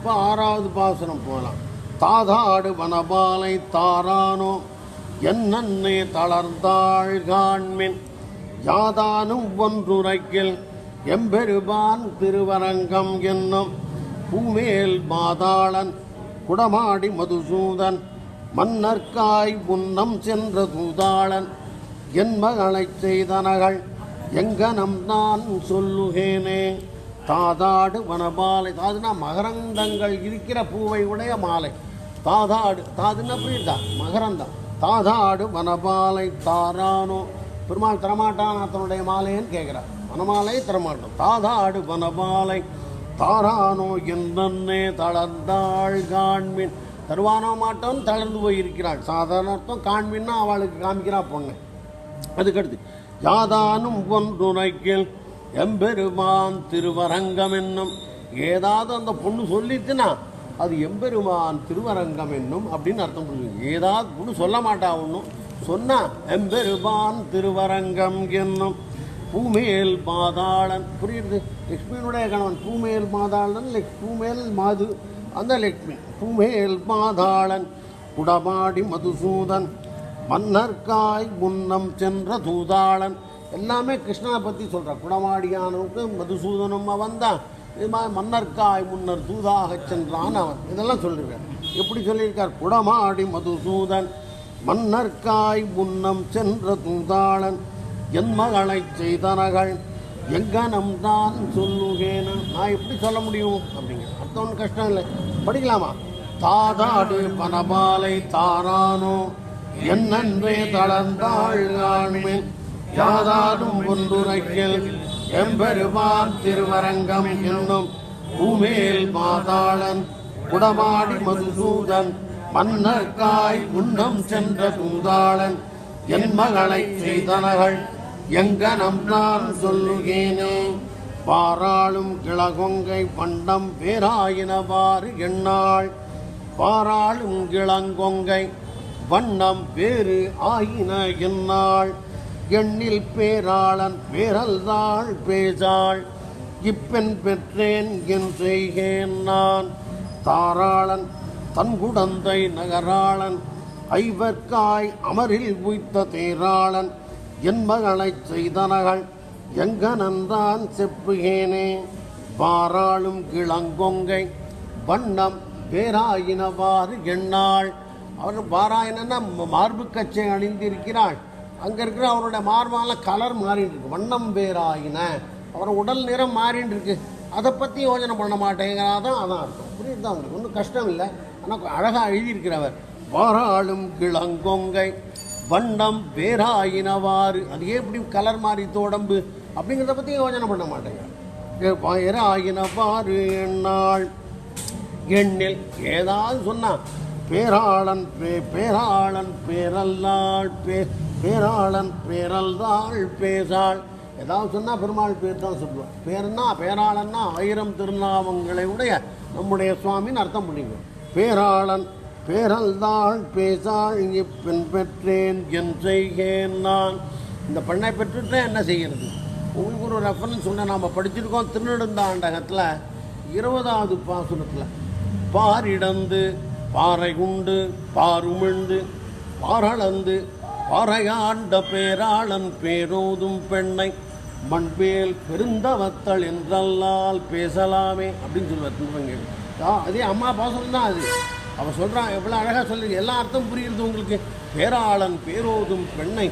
இப்போ ஆறாவது பாசனம் போகலாம் தாதாடு வனபாலை தாரானோ என்னே தளர்ந்தாள் காண்மின். யாதானும் ஒன்றுரைக்கில் எம்பெருபான் திருவரங்கம் என்னும் பூமேல் மாதாளன் குடமாடி மதுசூதன் மன்னர்காய் உன்னம் சென்ற தூதாளன் என் மகளைச் செய்தனகள் எங்கனம் நான் சொல்லுகேனே. தாதாடு வனமாலை. தாதுனா மகரந்தங்கள் இருக்கிற பூவை உடைய மாலை. தாதாடு தாதுன்னா புரியுதா? மகரந்தம். தாதாடு வனமாலை தாரானோ. பெருமாள் தரமாட்டான் தன்னுடைய மாலைன்னு கேட்குறார். வனமாலை தரமாட்டோம் தாதாடு வனமாலை தாரானோ என்னே தளர்ந்தாள் காண்மின். தருவானோ மாட்டோம் தளர்ந்து போயிருக்கிறாள். சாதாரண அர்த்தம் காண்மின்னா அவளுக்கு காமிக்கிறா பொண்ணு. அதுக்கடுத்து யாதானும் ஒன்றுரைக்கில் எம்பெருமான் திருவரங்கம் என்னும் ஏதாவது அந்த பொண்ணு சொல்லிச்சுன்னா அது எம்பெருமான் திருவரங்கம் என்னும் அப்படின்னு அர்த்தம் புரியுது ஏதாவது பொண்ணு சொல்ல மாட்டா ஒன்றும் சொன்னா எம்பெருமான் திருவரங்கம் என்னும் பூமேல் மாதாளன். புரியுது? லக்ஷ்மியினுடைய கணவன் பூமேல் மாதாளன் லெக் பூமேல் மாது அந்த லக்ஷ்மி பூமேல் மாதாளன் குடமாடி மதுசூதன் மன்னர்காய் முன்னம் சென்ற தூதாளன் எல்லாமே கிருஷ்ணனை பற்றி சொல்கிறார் குடமாடியானவனுக்கு மதுசூதனம் வந்தான் இது மாதிரி மன்னர்காய் முன்னர் தூதாகச் சென்றான் அவன். இதெல்லாம் சொல்லியிருக்கார் எப்படி சொல்லியிருக்கார்? குடமாடி மதுசூதன் மன்னர்காய் முன்னம் சென்ற தூதாளன் என் மகளை செய்தனகள் எங்கனம் தான் சொல்லுகேன. நான் எப்படி சொல்ல முடியும்? அப்படிங்க அர்த்தம் ஒன்றும் கஷ்டம் இல்லை. படிக்கலாமா? தாதாடு பனபாலை தாரானோ என்னன்றே தளர்ந்தாள் ஆண்மேல் யாதானும் ஒன்றுரைக்கில் எம்பெருமான் திருவரங்கம் என்னும் பூமேல் மாதாளன் குடமாடி மதுசூதன் மன்னர்காய் உன்னம் சென்ற தூதாளன் என் மகளை செய்தனகள் எங்கனம் நான் சொல்லுகேனே. பாராளும் கிளகொங்கை பண்டம் பேராயினவாறு எண்ணாள் பாராளும் கிளங்கொங்கை வண்ணம் வேறு ஆயின என்னாள் எண்ணில் பேராளன் பேரல்தாள் பேசாள் இப்பெண் பெற்றேன் என் செய்கேன் நான். தாராளன் தன் குடந்தை நகராளன். ஐவர்க்காய் அமரில் உய்த்த தேராளன். என் மகளைச் செய்தனகள் எங்கனந்தான் செப்புகேனே பாராளும் கிளங்கொங்கை வண்ணம் பேராயினவாறு எண்ணாள். அவர் பாராயணன்னா மார்பு கச்சை அணிந்திருக்கிறாள். அங்கே இருக்கிற அவருடைய மார்பால கலர் மாறிட்டு இருக்கு. வண்ணம் பேராயின அவர் உடல் நிறம் மாறிட்டு இருக்கு. அதை பற்றி யோஜனை பண்ண மாட்டேங்கிறாதான் அதான் அர்த்தம். புரியுதா உங்களுக்கு? ஒன்றும் கஷ்டம் இல்லை. ஆனால் அழகாக எழுதியிருக்கிறவர். வாராளும் கிளங்கொங்கை வண்ணம் வேறாயினவாறு. அது எப்படி கலர் மாறி தோடம்பு அப்படிங்கிறத பற்றி யோசனை பண்ண மாட்டேங்க வேறாயினவாறு எண்ணாள். எண்ணில் ஏதாவது சொன்னா பேராளன் பே பேராளன் பேரல்லாள் பேர் பேராளன் பேரல்தாள் பேசாள். ஏதாவது சொன்னால் பெருமாள் பேர் தான் சொல்லுவோம் பேருன்னா பேராளன்னா ஆயிரம் திருநாமங்களை உடைய நம்முடைய சுவாமின்னு அர்த்தம் பண்ணிக்குவோம் பேராளன் பேரல்தாள் பேசாள் இப்பெண் பெற்றேன் என் செய்கேன் நான். இந்த பெண்ணை பெற்றுட்டேன் என்ன செய்கிறது உங்களுக்கு ஒரு ரெஃபரன்ஸ் ஒன்று நாம் படிச்சிருக்கோம் திருநெடுந்தாண்டகத்தில் இருபதாவது பாசுரத்தில். பாரிடந்து பாறை குண்டு பாருமிழ்ந்து பாரளந்து பாறையாண்ட பேராளன் பேரோதும் பெண்ணை மண்பேல் பெருந்தவத்தள் என்றல்லால் பேசலாமே அப்படின்னு சொல்லுவார் அதே அம்மா பாசனம் தான் அது. அவன் சொல்கிறான் எவ்வளோ அழகாக சொல்லி எல்லா அர்த்தம் புரியுது உங்களுக்கு. பேராளன் பேரோதும் பெண்ணை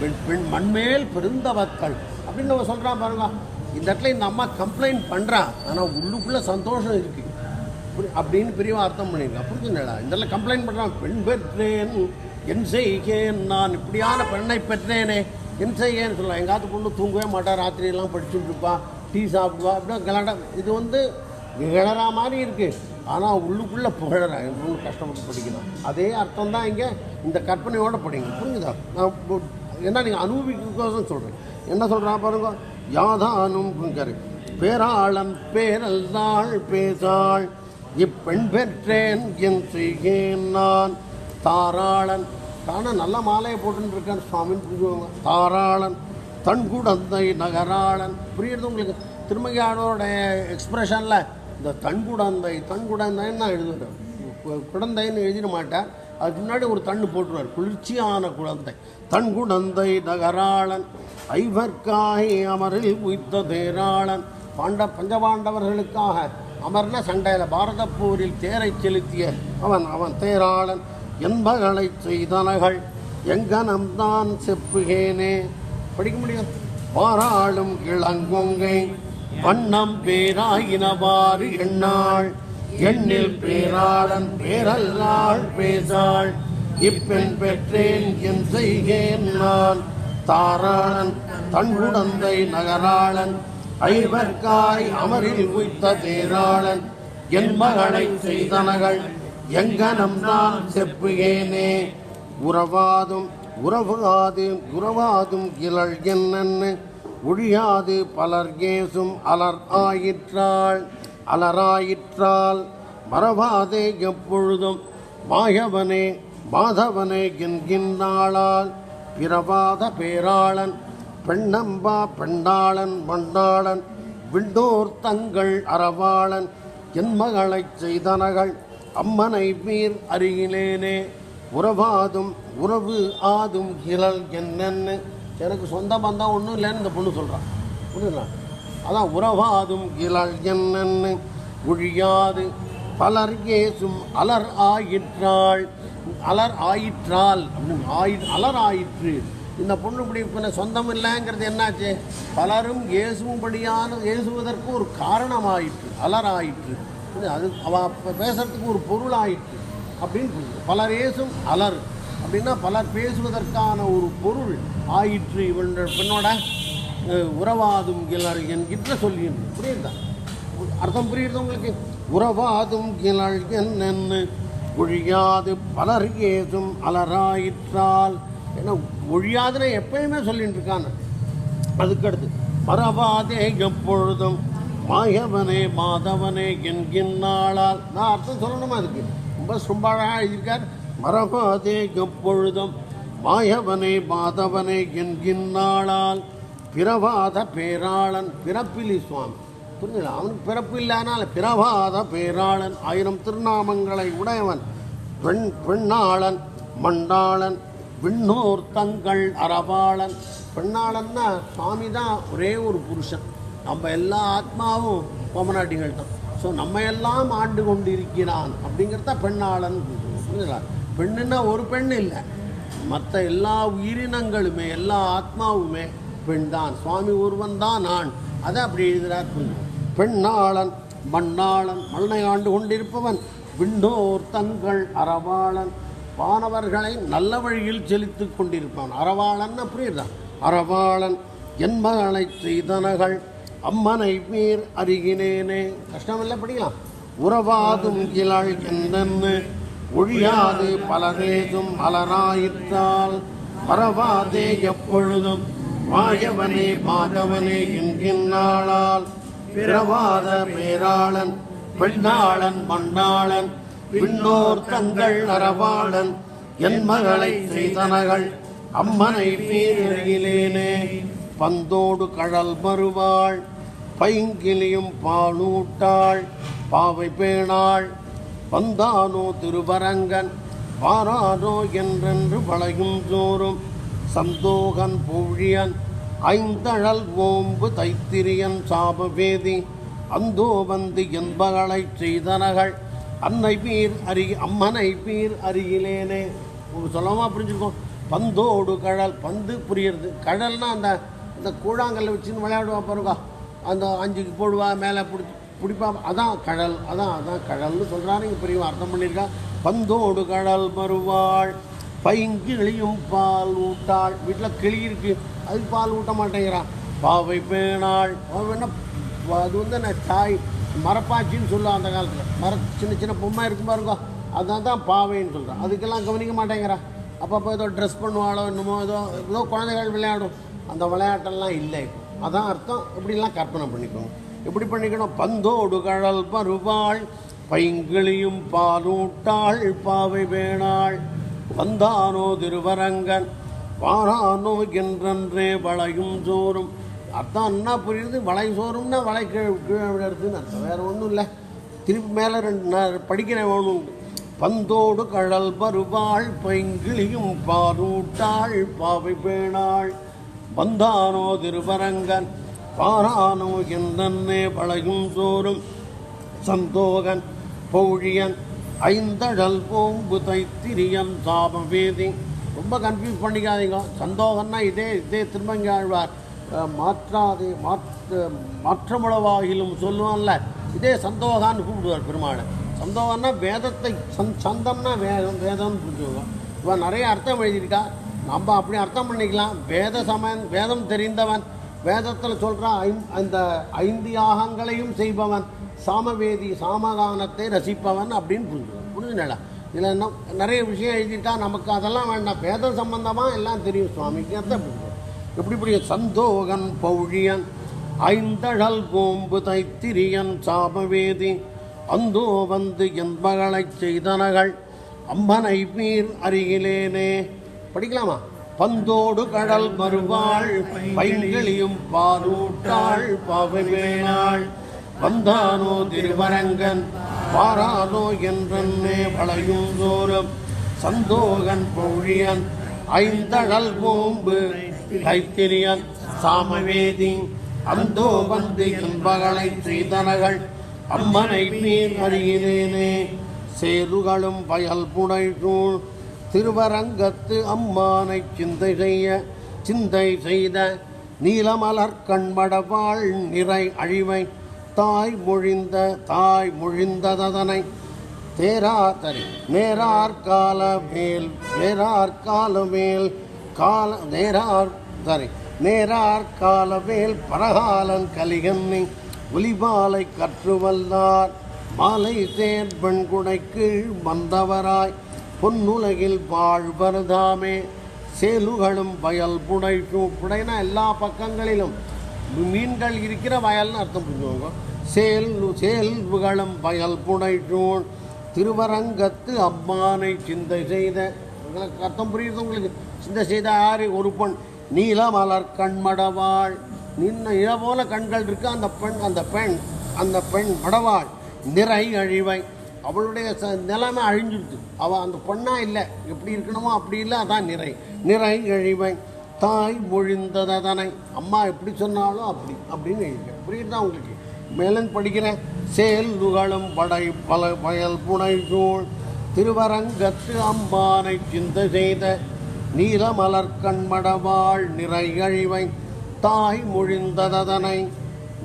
பெண் பெண் மண்மேல் பெருந்தவத்தள் அப்படின்னு அவன் சொல்கிறான் பாருங்க. இந்த இடத்துல இந்த அம்மா கம்ப்ளைண்ட் பண்ணுறான் ஆனால் உள்ளுக்குள்ளே சந்தோஷம் இருக்குது அப்படின்னு பெரியவா அர்த்தம் பண்ணியிருக்கா புரிஞ்சுங்களா இதெல்லாம் கம்ப்ளைண்ட் பண்ணுறான் பெண் பெற்றேன் என் செய்கேன் நான் இப்படியான பெண்ணை பெற்றேனே. என் செய்கேன்னு சொல்லலாம். எங்காத்து பொண்ணு தூங்கவே மாட்டா ராத்திரியெல்லாம் படிச்சுட்டு இருப்பான். டீ சாப்பிடுவா. அப்படின்னா கிளட இது வந்து கிளறா மாதிரி இருக்குது ஆனால் உள்ளுக்குள்ளே புகழறா. ஒன்று கஷ்டப்பட்டு படிக்கணும் அதே அர்த்தம் தான் இங்கே இந்த கற்பனையோடு படிங்க. புரிஞ்சுதா? நான் என்ன நீங்கள் அனுபவிக்கோசம் சொல்கிறேன் என்ன சொல்கிறான் பாருங்க? யாதானும் பேராளம் பேரல் பேரல்தாள் பேசாள். இப்பெண் பெற்றேன் என்று ஏன் நான். தாராளன். தானே நல்ல மாலையை போட்டுன்னு இருக்கேன் சுவாமின்னு புரிஞ்சுவாங்க தாராளன். தன் குடந்தை நகராளன். புரியுறது உங்களுக்கு? திருமகியானோட எக்ஸ்பிரஷனில் இந்த தன்குடந்தை நான் எழுதுவார் குடந்தைன்னு எழுதிட மாட்டார். அதுக்கு முன்னாடி ஒரு தண்ணு போட்டுருவார். குளிர்ச்சியான குழந்தை. தன்குடந்தை நகராளன். ஐவர்காய் அமரில் உய்த்த தேராளன். பாண்ட பஞ்சபாண்டவர்களுக்காக அமர்ந்த சண்டையில் பாரதப்பூரில் தேரை செலுத்திய அவன் அவன் தேராளன். என்பகளை செய்தனகள். எங்கனம் தான் செப்புகேனே. படிக்க முடியும் பாராளும் இளங்கொங்கை. வண்ணம் பேராயினவாறு எண்ணாள். எண்ணில் பேராளன் பேரல்லாள் பேசாள். இப்பெண் பெற்றேன் என் செய்கேன் நான். தாராளன் தன்குடந்தை நகராளன். ஐவர்காய் அமரில் உய்த்த தேராளன் என் மகளை செய்தனகள் எங்கனம் நான் செப்புகேனே. உறவாதும் உறவாது உறவாதும் கிளள் என்னன்னு ஒழியாது பலர் கேசும் அலர் ஆயிற்றாள் அலராயிற்றால் மறவாதே எப்பொழுதும் மாயவனே மாதவனே என்கின்றாளால் பிறவாத பேராளன் பெண்ணம்பா பெண்ணாளன் மண்டாளன் விண்டோர் தங்கள் அறவாளன் என் மகளைச் செய்தனகள் அம்மனை மீர் அருகிலேனே. உறவாதும் உறவு ஆதும் கிளல் என்னன்னு. எனக்கு சொந்த பந்தம் ஒன்றும் இல்லைன்னு இந்த பொண்ணு சொல்கிறான் புரியுதுங்களா அதான் உறவாதும் கிளல் என்னன்னு. ஒழியாது பலர் ஏசும் அலர் ஆயிற்றாள். அலர் ஆயிற்றால் அப்படின்னு ஆயி அலர் ஆயிற்று. இந்த பொண்ணு இப்படி இப்போ சொந்தம் இல்லைங்கிறது என்னாச்சு? பலரும் ஏசும்படியான ஏசுவதற்கு ஒரு காரணமாயிற்று அலர் ஆயிற்று அது அவ பேசுறதுக்கு ஒரு பொருள் ஆயிற்று அப்படின்னு பலர் ஏசும் அலர் அப்படின்னா பலர் பேசுவதற்கான ஒரு பொருள் ஆயிற்று இவன் பெண்ணோட உறவாதும் கிளர் என்கின்ற சொல்லியிருந்து புரியுதா? அர்த்தம் புரியுது உங்களுக்கு? உறவாதும் கிளர் என்னென்னு ஒழியாது. பலர் ஏசும் அலராயிற்றால் ஏன்னா ஒழியாதுன்னு எப்பயுமே சொல்லிட்டு இருக்காங்க அதுக்கடுத்து பரபாதே எப்பொழுதும் மாயவனே மாதவனே என்கின்றாளால் நான் அர்த்தம் சொல்லணுமா அதுக்கு? ரொம்ப ரொம்ப அழகாக எழுதியிருக்கார். மரபாதே எப்பொழுதும் மாயவனே மாதவனே என்கின்றாளால் பிறவாத பேராளன் பிறப்பிலி சுவாமி. புரியுங்களா அவனுக்கு பிறப்பு இல்லைனால பிறவாத பேராளன் ஆயிரம் திருநாமங்களை உடையவன் பெண் பெண்ணாளன் மண்டாளன் விண்ணூர் தங்கள் அறவாளன். பெண்ணாளன்னா சுவாமி தான் ஒரே ஒரு புருஷன். நம்ம எல்லா ஆத்மாவும் பொம்மநாட்டிகள் தான் ஸோ நம்ம எல்லாம் ஆண்டு கொண்டு இருக்கிறான் அப்படிங்கிறத பெண்ணாளன் புரியுங்களா பெண்ணுன்னா ஒரு பெண் இல்லை. மற்ற எல்லா உயிரினங்களுமே எல்லா ஆத்மாவுமே பெண் தான் சுவாமி ஒருவன் தான் நான் அதை அப்படி எழுதுகிறார் புரிஞ்சு பெண்ணாளன் மண்ணாளன் மண்ணை ஆண்டு கொண்டிருப்பவன். விண்ணோர் தங்கள் அறவாளன். வானவர்களை நல்ல வழியில் செலுத்திக் கொண்டிருப்பான். அறவாளன் புரியுதா? அறவாளன் என்மகளை செய்தனகள் அம்மனை மீர் அருகினேனே கஷ்டமில்லை படிக்கலாம். உறவாதும் கிளாள் என்னென்னு ஒழியாது பலரேதும் மலராயிற்றால் பரவாதே எப்பொழுதும் மாயவனே மாதவனே என்கின்றாளால் பிறவாத பேராளன் பெண்ணாளன் மண்ணாளன் விண்ணோர் தங்கள் அறவாளன் என் மகளை செய்தனகள் அம்மனை பேரிலேனே பந்தோடு கழல் மறுவாள் பைங்கிலியும் பாலூட்டாள் பாவை பேணாள். வந்தானோ திருவரங்கன் வாரானோ என்றென்று வளையும் சோறும் சந்தோகன் பூழியன் ஐந்தழல் ஓம்பு தைத்திரியன் சாபவேதி. அந்தோ வந்து என்பகளைச் செய்தனகள் அன்னை பீர் அருகி அம்மனை பீர் அருகிலேனே. உங்களுக்கு சொல்லாமா புரிஞ்சுருக்கோம் பந்தோடு கடல் பந்து புரியுறது. கடல்னா அந்த இந்த கூழாங்கல்ல வச்சுன்னு விளையாடுவா பாருங்க. அந்த அஞ்சுக்கு போடுவா மேலே பிடிச்சி பிடிப்பா. அதான் கடல் அதான் அதான் கடல்னு சொல்கிறாரு இங்கே பெரியவன் அர்த்தம் பண்ணியிருக்கா. பந்தோடு கடல் மறுவாள் பைங்கிளியும் பால் ஊட்டாள். வீட்டில் கிளி இருக்கு. அதுக்கு பால் ஊட்ட மாட்டேங்கிறான் பாவை பேணாள். பாவை என்ன? அது வந்து என்ன? தாய் மரப்பாச்சின்னு சொல்லுவோம் அந்த காலத்தில். மர சின்ன சின்ன பொம்மை இருக்கும் பாருங்க. அதான் தான் பாவைன்னு சொல்கிறேன் அதுக்கெல்லாம் கவனிக்க மாட்டேங்கிறா. அப்பப்போ ஏதோ ட்ரெஸ் பண்ணுவாளோ என்னமோ ஏதோ ஏதோ குழந்தைகள் விளையாடும். அந்த விளையாட்டெல்லாம் இல்லை. அதான் அர்த்தம். இப்படிலாம் கற்பனை பண்ணிக்கணும். எப்படி பண்ணிக்கணும்? பந்தோடு கழல் பருவாள் பைங்கிளியும் பாலூட்டாள் பாவை வேணாள். வந்தானோ திருவரங்கன் வாரானோ என்றன்றே வளையும் சோறும் அர்த்தம் என்ன புரியுது? வலை சோறும்னா வலை கீழே கீழே விழுறதுன்னு அர்த்தம். வேறு ஒன்றும் இல்லை. திருப்பி மேலே ரெண்டு நான் படிக்கிறேன் வேணும் பந்தோடு கழல் பருவாள் பைங்கிளியும் பாரூட்டாள் பாவை பேணாள். பந்தானோ திருவரங்கன் பாரானோ எந்தன்னே பழகும் சோறும். சந்தோகன் பௌழியன் ஐந்தழல் பூம்பு தைத்திரியன் சாபவேதி. ரொம்ப கன்ஃபியூஸ் பண்ணிக்காதீங்க. சந்தோகன்னா இதே இதே திருமங்காழ்வார் ஆழ்வார். மாற்றாதே மாற்ற மாற்றமுளவாகிலும் சொல்லுவான்ல இதே சந்தோகான்னு கூப்பிடுவார் பெருமாளை. சந்தோகம்னா வேதத்தை சந் சந்தம்னா வேதம் வேதம்னு புரிஞ்சுக்கோம் இவன் நிறைய அர்த்தம் எழுதியிருக்கா. நம்ம அப்படி அர்த்தம் பண்ணிக்கலாம். வேத சமன் வேதம் தெரிந்தவன் வேதத்தில் சொல்கிறான் ஐ அந்த ஐந்து யாகங்களையும் செய்பவன் சாமவேதி சாமகானத்தை ரசிப்பவன் அப்படின்னு புரிஞ்சுக்கணும் புரிஞ்சுனடா இதில் என்ன நிறைய விஷயம் எழுதிட்டா நமக்கு அதெல்லாம் வேண்டாம். வேதம் சம்பந்தமாக எல்லாம் தெரியும் சுவாமிக்கு. அர்த்தம் புரிஞ்சுக்கணும் எப்படி இப்படி சந்தோகன் பௌழியன் ஐந்தழல் கோம்பு தைத்திரியன் சாபவேதி அந்தோ வந்து என் மகளைச் செய்தனகள் அம்மனை மீர் அருகிலேனே. படிக்கலாமா? பந்தோடு கடல் மறுவாள் பைங்களியும் பாரூட்டாள் பாவைவேனாள் வந்தானோ திருவரங்கன் பாரானோ என்றே வளையும் தோறும் சந்தோகன் பௌழியன் ஐந்தழல் கோம்பு கைத்திரியன் சாமவேதி அந்தோ வந்து என்பகளை செய்தனகள் அம்மனை நீர் அறிகிறேனே சேருகளும் பயல் புடைசூழ் திருவரங்கத்து அம்மானை சிந்தை செய்ய சிந்தை செய்த நீலமலர் கண்மடவாள் நிறை அழிவை தாய் மொழிந்த தாய் மொழிந்ததனை தேராதரி தரி நேரார் கால மேல் நேரார் கால மேல் கால நேரார் சாரி நேரார் காலவேல் பரகாலன் கலிகன்னி ஒலிபாலை கற்றுவல்லார் மாலை சேர் பெண்குடை வந்தவராய் பொன்னுலகில் வாழ்வர்தாமே சேலுகளும் வயல் புடை புடைனா எல்லா பக்கங்களிலும். மீன்கள் இருக்கிற வயல்னு அர்த்தம் புரிஞ்சுக்கோங்க. சேல் சேல்வுகளும் வயல் புடைச்சூழ் திருவரங்கத்து அம்மானை சிந்தை செய்த உங்களுக்கு அர்த்தம் புரியுது உங்களுக்கு? சிந்த செய்த ஆறு ஒரு பெண் நீலமலர் கண்மடவாள் நின்ன இழ போல கண்கள் இருக்கு அந்த பெண் அந்த பெண் அந்த பெண் மடவாள். நிறை அழிவை. அவளுடைய ச நிலைமை அழிஞ்சிடுது. அவள் அந்த பொண்ணா இல்லை. எப்படி இருக்கணுமோ அப்படி இல்லை அதான் நிறை. நிறை அழிவை. தாய் மொழிந்ததனை அம்மா எப்படி சொன்னாலும் அப்படி அப்படின்னு எழுதிக்கிறேன் புரியுதா உங்களுக்கு? மேலன் படிக்கிறேன். சேல் துகளும் படை பல வயல் புனை சூழ். திருவரங்கத்து அம்பானை சிந்த செய்த நீலமலர்கண்மடவாள் நிறையழிவை நிறை தாய் மொழிந்ததனை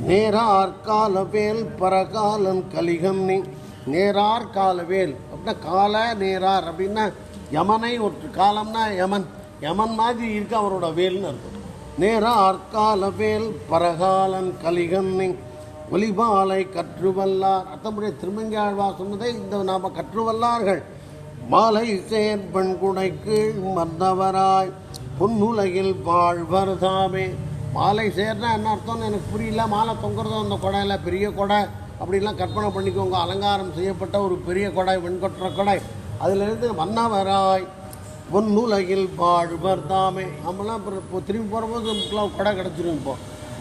நேரார் காலவேல் பரகாலன் கலிகம்னி நேரார் காலவேல். அப்படின்னா கால நேரார் அப்படின்னா யமனை ஒரு காலம்னா யமன். யமன் மாதிரி இருக்கு அவரோட வேல்னு இருக்கும் நேரார் காலவேல் பரகாலன் கலிகம்னி ஒலிபாலை கற்றுவல்லார். அத்தமுடைய திருமங்காழ்வா சொன்னதை இந்த நாம் கற்றுவல்லார்கள். மாலை சேர் குடைக்கு கீழ் மன்னவராய் பொன்னுலகில் வாழ்வர் தாமே. மாலை சேர்னா என்ன அர்த்தம்னு எனக்கு புரியல. மாலை தொங்குறது அந்த கொடையில் பெரிய கொடை. அப்படிலாம் கற்பனை பண்ணிக்கோங்க. அலங்காரம் செய்யப்பட்ட ஒரு பெரிய கொடை வெண்கொற்ற கொடை. அதிலிருந்து மன்னவராய் பொன்னுலகில் வாழ்வர் தாமே. நம்மளாம் இப்போ திரும்பி போகிறபோது நமக்குலாம் கொடை கிடச்சிரும் இப்போ.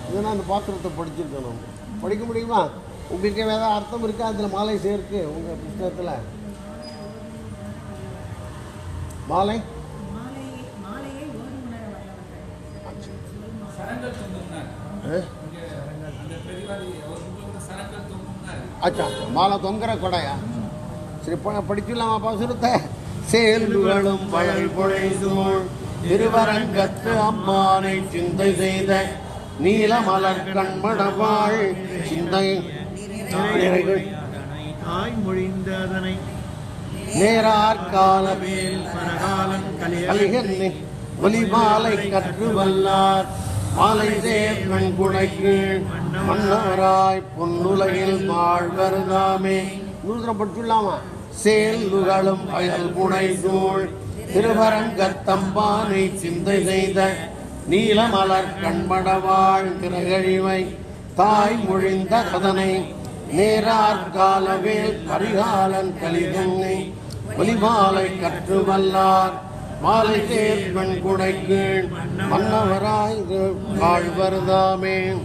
இதெல்லாம் அந்த பாத்திரத்தை படிச்சிருக்கணும். நம்ம படிக்க முடியுமா? உங்களுக்கு ஏதாவது அர்த்தம் இருக்கா? அதில் மாலை சேர்க்கு உங்கள் புஸ்தகத்தில். மாலை? அச்சா மாலை தொங்குற கொடையா? சரி ப- படிச்சுலாமா பாசுரத்தை சேல்களும் வயல் பொழைசூழ் திருவரங்கத்து அம்மானை சிந்தை செய்த நீலமலர் கண்மடவாள் சிந்தை. மொழிந்ததனை. நேரார் காலவேல் பரகாலன் கலிய கலிகன்னி ஒலிமாலை கற்று வல்லார். மாலை சேர் வெண்குடைக்கு மன்னவராய் பொன்னுலகில் வாழ்வருதாமே. நூதனம் படிச்சுள்ளாமா சேல் நுகழும் வயல் புனை சூழ் திருவரங்கத்தம்பானை சிந்தை செய்த நீலமலர் கண்படவாழ் திரகழிவை தாய் மொழிந்த கதனை நேரார் காலவேல் பரிகாலன் கலிதன்னை ஒலிமாலை கற்று வல்லார் மாலை தேர் பெண் குடைக்கு மன்னவராய் வாழ்வர்தாமே.